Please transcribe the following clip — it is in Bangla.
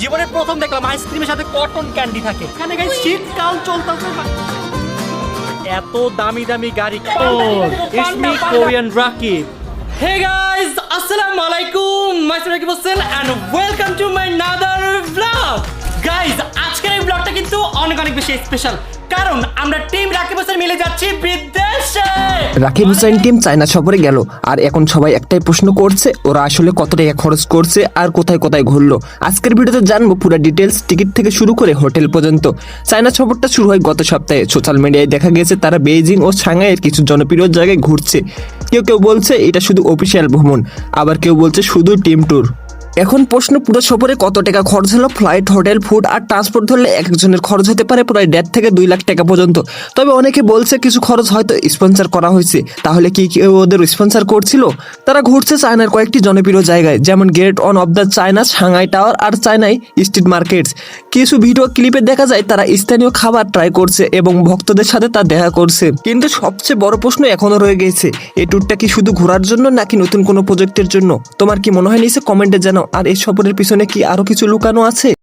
জীবনের প্রথম দেখলাম আইসক্রিমের সাথে কটন ক্যান্ডি থাকে। এখানে গাইস শীতকাল চলতেছে এত দামি দামি গাড়ি it's me Korean Rakib hey guys আসসালামু আলাইকুম myself Rakib Hossain and welcome to my another blog guys আজকের এই ব্লগটা কিন্তু অনেক অনেক বেশি স্পেশাল কারণ আমরা টিম রাকিব হোসেন মিলে যাচ্ছি বিদেশে। রাকিব হুসাইন টিম চায়না সফরে গেল। আর এখন সবাই একটাই প্রশ্ন করছে, ওরা আসলে কত টাকা খরচ করছে আর কোথায় কোথায় ঘুরলো। আজকের ভিডিওতে জানব পুরো ডিটেলস টিকিট থেকে শুরু করে হোটেল পর্যন্ত। চায়না সফরটা শুরু হয় গত সপ্তাহে। সোশ্যাল মিডিয়ায় দেখা গেছে, তারা বেইজিং ও সাংহাইয়ের কিছু জনপ্রিয় জায়গায় ঘুরছে। কেউ কেউ বলছে, এটা শুধু অফিসিয়াল ভ্রমণ। আবার কেউ বলছে, শুধু টিম ট্যুর এখন প্রশ্ন, পুরো সফরে কত টাকা খরচ হলো? ফ্লাইট হোটেল ফুড আর ট্রান্সপোর্ট ধরলে এক একজনের খরচ হতে পারে প্রায় দেড় থেকে দুই লাখ টাকা পর্যন্ত। তবে অনেকে বলছে কিছু খরচ হয়তো স্পন্সর করা হয়েছে। তাহলে কি কেউ ওদের স্পন্সর করছিল? তারা ঘুরছে চায়নার কয়েকটি জনপ্রিয় জায়গায়, যেমন gate on of the China Shanghai tower আর চায়নাই স্ট্রিট মার্কেটস কিছু ভিডিও ক্লিপে দেখা যায় তারা স্থানীয় খাবার ট্রাই করছে এবং ভক্তদের সাথে তা দেখা করছে। কিন্তু সবচেয়ে বড় প্রশ্ন এখনও রয়ে গেছে, এই ট্যুরটা কি শুধু ঘোরার জন্য নাকি নতুন কোনো প্রজেক্টের জন্য? তোমার কি মনে হয় নিচে কমেন্টে জানাও। আর এই সফরের পিছনে কি আরও কিছু লুকানো আছে?